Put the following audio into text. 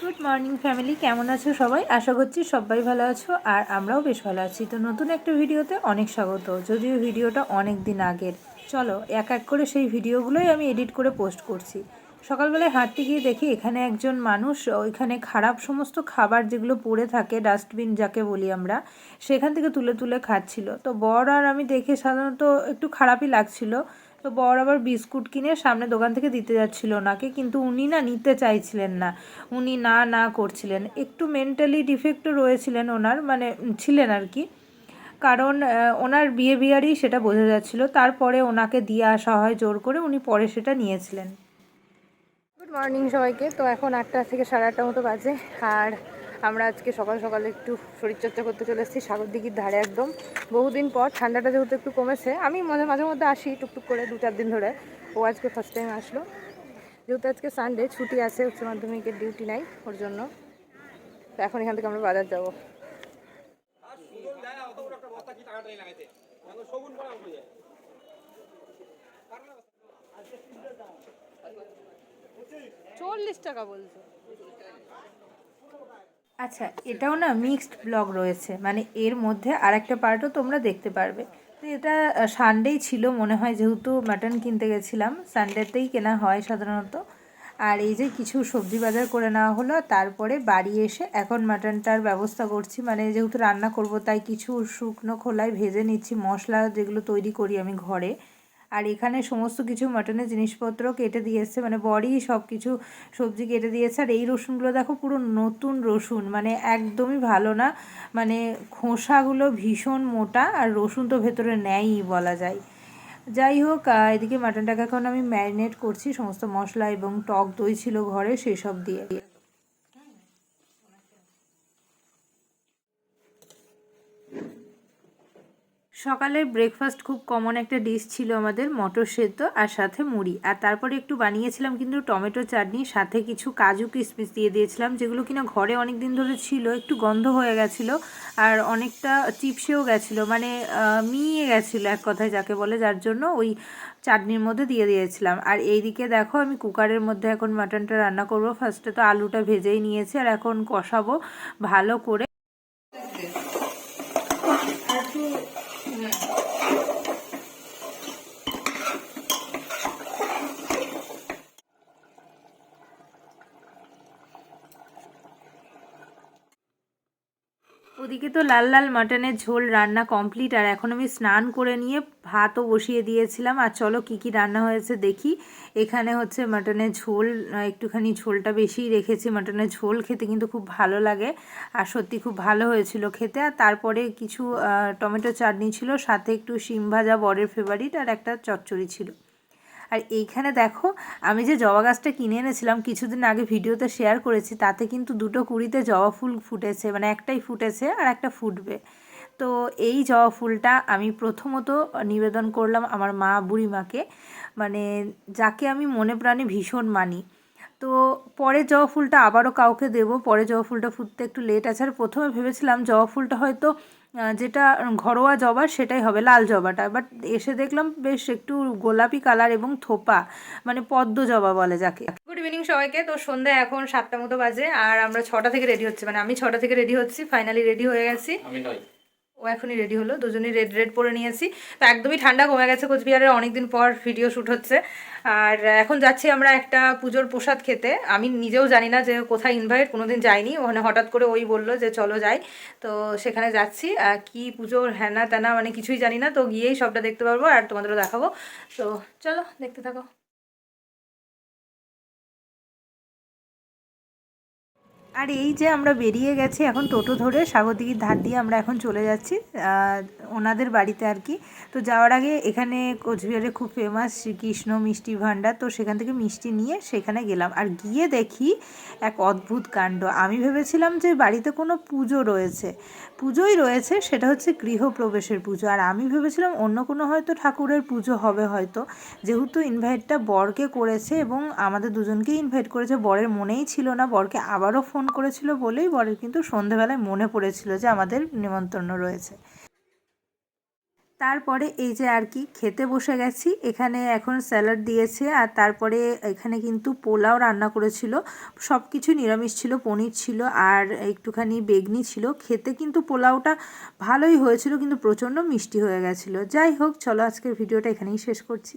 Good morning family কেমন আছো সবাই? আশা করছি সবাই ভালো আছো আর আমরাও বেশ ভালো আছি। তো নতুন একটা ভিডিওতে অনেক স্বাগত। যদিও ভিডিওটা অনেক দিন আগের। চলো, এক এক করে সেই ভিডিওগুলোই আমি এডিট করে পোস্ট করছি। সকালবেলায় হাঁটতে গিয়ে দেখি এখানে একজন মানুষ, ওইখানে খারাপ সমস্ত খাবার যেগুলো পড়ে থাকে, ডাস্টবিন যাকে বলি আমরা, সেখান থেকে তুলে তুলে খাচ্ছিল। তো বর আর আমি দেখে সাধারণত একটু খারাপই লাগছিল। তো বর আবার বিস্কুট কিনে সামনে দোকান থেকে দিতে যাচ্ছিল ওনাকে, কিন্তু উনি না নিতে চাইছিলেন না। উনি না না করছিলেন। একটু মেন্টালি ডিফেক্টও রয়েছিলেন ওনার মানে ছিলেন আর কি। কারণ ওনার বিহেভিয়ারই সেটা বোঝা যাচ্ছিল। তারপরে ওনাকে দিয়ে আসা হয় জোর করে, উনি পরে সেটা নিয়েছিলেন। মর্নিং সবাইকে। তো এখন আটটা থেকে সাড়ে আটটা মতো বাজে। আর আমরা আজকে সকাল সকালে একটু শরীরচর্চা করতে চলে এসেছি সাগর দিঘির ধারে একদম। বহুদিন পর, ঠান্ডাটা যেহেতু একটু কমেছে, আমি মাঝে মাঝে মধ্যে আসি টুকটুক করে, দু চার দিন ধরে। ও আজকে ফার্স্ট টাইম আসলো। যেহেতু আজকে সানডে ছুটি আছে, উচ্চ মাধ্যমিকের ডিউটি নাই ওর জন্য। তো এখন এখান থেকে আমরা বাজার যাব। চল্লিশ টাকা বলছে। আচ্ছা এটাও না মিক্সড ব্লগ রয়েছে। মানে এর মধ্যে আর একটা পার্টও তোমরা দেখতে পারবে। তো এটা সানডেই ছিল, মনে হয় যেহেতু মাটন কিনতে গেছিলাম। সানডেতেই কেনা হয় সাধারণত। আর এই যে কিছু সবজি বাজার করে নেওয়া হলো, তারপরে বাড়ি এসে এখন মাটনটার ব্যবস্থা করছি। মানে যেহেতু রান্না করব, তাই কিছু শুকনো খোলায় ভেজে নিচ্ছি। মশলা যেগুলো তৈরি করি আমি ঘরে। আর এখানে সমস্ত কিছু মাটনের জিনিসপত্র কেটে দিয়েছে মানে বড়ি সব কিছু সবজি কেটে দিয়েছে আর এই রসুনগুলো দেখো পুরো নতুন রসুন মানে একদমই ভালো না মানে খোসাগুলো ভীষণ মোটা আর রসুন তো ভেতরে নেয়ই বলা যায়। যাই হোক এদিকে মাটনটাকে এখন আমি ম্যারিনেট করছি, সমস্ত মশলা এবং টক দই ছিল ঘরে সেই সব দিয়ে। সকালের ব্রেকফাস্ট খুব কমন একটা ডিশ ছিল আমাদের, মটর সেদ্ধ আর সাথে মুড়ি। আর তারপরে একটু বানিয়েছিলাম কিন্তু টমেটো চাটনি, সাথে কিছু কাজু কিশমিশ দিয়ে দিয়েছিলাম, যেগুলো কিনা ঘরে অনেক দিন ধরে ছিল, একটু গন্ধ হয়ে গেছিল আর অনেকটা চিপসেও গেছিল মানে মিয়ে গেছিল এক কথায় যাকে বলে, যার জন্য ওই চাটনির মধ্যে দিয়ে দিয়েছিলাম। আর এইদিকে দেখো, আমি কুকারের মধ্যে এখন মাটনটা রান্না করব। ফার্স্টে তো আলুটা ভেজেই নিয়েছি আর এখন কষাবো ভালো করে। ওদিকে তো লাল লাল মাটনের ঝোল রান্না কমপ্লিট আর এখন আমি স্নান করে নিয়ে ভাতও বসিয়ে দিয়েছিলাম। আর চলো কি কি রান্না হয়েছে দেখি। এখানে হচ্ছে মাটনের ঝোল একটুখানি ঝোলটা বেশিই রেখেছি। মাটনের ঝোল খেতে কিন্তু খুব ভালো লাগে, আর সত্যি খুব ভালো হয়েছিল খেতে। আর তারপরে কিছু টমেটো চাটনি ছিল, সাথে একটু শিম ভাজা বরের ফেভারিট আর একটা চচ্চড়ি ছিল। আর এইখানে দেখো, আমি যে জবা গাছটা কিনে এনেছিলাম, কিছুদিন আগে ভিডিওতে শেয়ার করেছি, তাতে কিন্তু দুটো কুড়িতে জবা ফুল ফুটেছে মানে একটাই ফুটেছে আর একটা ফুটবে। তো এই জবা ফুলটা আমি প্রথমত নিবেদন করলাম আমার মা বুড়িমাকে মানে যাকে আমি মনে প্রাণে ভীষণ মানি। তো পরে জবা ফুলটা আবারও কাউকে দেব পরে জবা ফুলটা ফুটতে একটু লেট আছে, আর প্রথমে ভেবেছিলাম জবা ফুলটা হয়তো যেটা ঘরোয়া জবা সেটাই হবে লাল জবাটা। বাট এসে দেখলাম বেশ একটু গোলাপি কালার এবং থোপা মানে পদ্ম জবা বলে যাকে। গুড ইভিনিং সবাইকে। তো সন্ধ্যা এখন সাতটা মতো বাজে আর আমরা ছটা থেকে রেডি হচ্ছে। মানে আমি ছটা থেকে রেডি হচ্ছি ফাইনালি রেডি হয়ে গেছি। আমি নই ও এখনই রেডি হলো, দুজনেই রেড রেড পরে নিয়েছি তো একদমই ঠান্ডা কমে গেছে কোচবিহারের অনেকদিন পর ভিডিও শ্যুট হচ্ছে। আর এখন যাচ্ছি আমরা একটা পুজোর প্রসাদ খেতে। আমি নিজেও জানি না যে কোথায় ইনভাইট কোনোদিন যাইনি। ওখানে হঠাৎ করে ওই বলল যে চলো যাই। তো সেখানে যাচ্ছি। কি পুজোর হ্যানা ত্যানা মানে কিছুই জানি না। তো গিয়েই সবটা দেখতে পারব আর তোমাদেরও দেখাবো। তো চলো, দেখতে থাকো। আর এই যে আমরা বেরিয়ে গেছি, এখন টোটো ধরে সাগরদিঘির ধার দিয়ে আমরা এখন চলে যাচ্ছি ওনাদের বাড়িতে আর কি। তো যাওয়ার আগে এখানে কোচবিহারে খুব ফেমাস কৃষ্ণ মিষ্টি ভাণ্ডার, তো সেখান থেকে মিষ্টি নিয়ে সেখানে গেলাম। আর গিয়ে দেখি এক অদ্ভুত কাণ্ড। আমি ভেবেছিলাম যে বাড়িতে কোনো পুজো রয়েছে। পুজোই রয়েছে, সেটা হচ্ছে গৃহপ্রবেশের পুজো। আর আমি ভেবেছিলাম অন্য কোনো হয়তো ঠাকুরের পুজো হবে হয়তো। যেহেতু ইনভাইটটা বরকে করেছে এবং আমাদের দুজনকেই ইনভাইট করেছে, বরের মনেই ছিল না, বরকে আবারও ফোন করেছিল বলেই বরের কিন্তু সন্ধেবেলায় মনে পড়েছিল যে আমাদের নিমন্ত্রণ রয়েছে। তারপরে এই যে আর কি, খেতে বসে গেছি, এখানে এখন স্যালাড দিয়েছে আর তারপরে এখানে কিন্তু পোলাও রান্না করেছিল। সব কিছু নিরামিষ ছিল, পনির ছিল আর একটুখানি বেগনি ছিল। খেতে কিন্তু পোলাওটা ভালোই হয়েছিল, কিন্তু প্রচণ্ড মিষ্টি হয়ে গেছিল। যাই হোক, চলো আজকের ভিডিওটা এখানেই শেষ করছি।